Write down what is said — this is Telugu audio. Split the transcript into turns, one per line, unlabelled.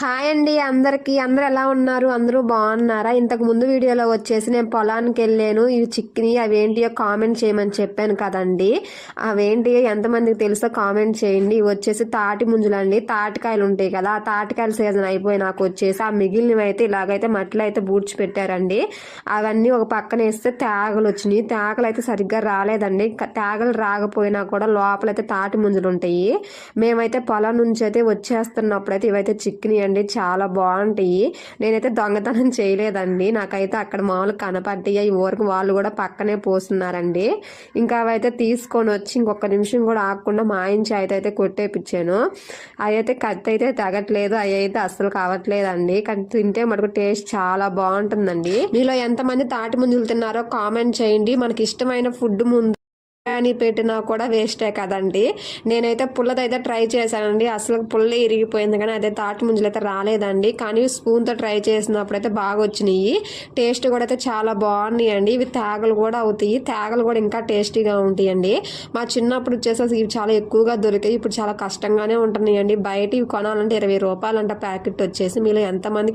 హాయ్ అండి అందరికి. అందరు ఎలా ఉన్నారు? అందరూ బాగున్నారా? ఇంతకు ముందు వీడియోలో వచ్చేసి నేను పొలానికి వెళ్ళాను. ఇవి చిక్కిని అవేంటియో కామెంట్ చేయమని చెప్పాను కదండి. అవేంటి ఎంతమందికి తెలుసో కామెంట్ చేయండి. ఇవి వచ్చేసి తాటి ముంజులండి తాటికాయలు ఉంటాయి కదా ఆ తాటికాయల సీజన్ అయిపోయి నాకు వచ్చేసి ఆ మిగిలినవి అయితే ఇలాగైతే మట్టిలో అయితే బూడ్చి పెట్టారండి. అవన్నీ ఒక పక్కన వేస్తే తేగలు వచ్చినాయి. తేగలు అయితే సరిగ్గా రాలేదండి. తేగలు రాకపోయినా కూడా లోపలైతే తాటి ముంజులు ఉంటాయి. మేమైతే పొలం నుంచి అయితే వచ్చేస్తున్నప్పుడు అయితే ఇవైతే చిక్కినాయి అండి. చాలా బాగుంటాయి. నేనైతే దొంగతనం చేయలేదండి. నాకైతే అక్కడ మామూలు కనపడ్డాయి ఈ ఊరికి వాళ్ళు కూడా పక్కనే పోస్తున్నారండి. ఇంకా అవైతే తీసుకొని వచ్చి ఇంకొక నిమిషం కూడా ఆగకుండా మా ఆయన చేత అయితే కొట్టేపించాను అవి అయితే కత్తి అయితే తగట్లేదు. అవి అయితే అస్సలు కావట్లేదండి. కానీ తింటే మనకు టేస్ట్ చాలా బాగుంటుందండి. మీలో ఎంతమంది తాటి ముంజులు తిన్నారో కామెంట్ చేయండి. మనకి ఇష్టమైన ఫుడ్ ముందు బిర్యానీ పెట్టినా కూడా వేస్టే కదండి. నేనైతే పుల్లదైతే ట్రై చేశానండి. అసలు పుల్ల ఇరిగిపోయింది కానీ అదే తాటి ముంజలు అయితే రాలేదండి. కానీ స్పూన్తో ట్రై చేసినప్పుడు అయితే బాగా వచ్చినాయి టేస్ట్ కూడా అయితే చాలా బాగున్నాయి అండి ఇవి తేగలు కూడా అవుతాయి. తేగలు కూడా ఇంకా టేస్టీగా ఉంటాయండి. మా చిన్నప్పుడు వచ్చేసి ఇవి చాలా ఎక్కువగా దొరికాయి. ఇప్పుడు చాలా కష్టంగానే ఉంటున్నాయండి. బయట ఇవి కొనాలంటే ఇరవై రూపాయలంట ప్యాకెట్ వచ్చేసి. మీలో ఎంతమందికి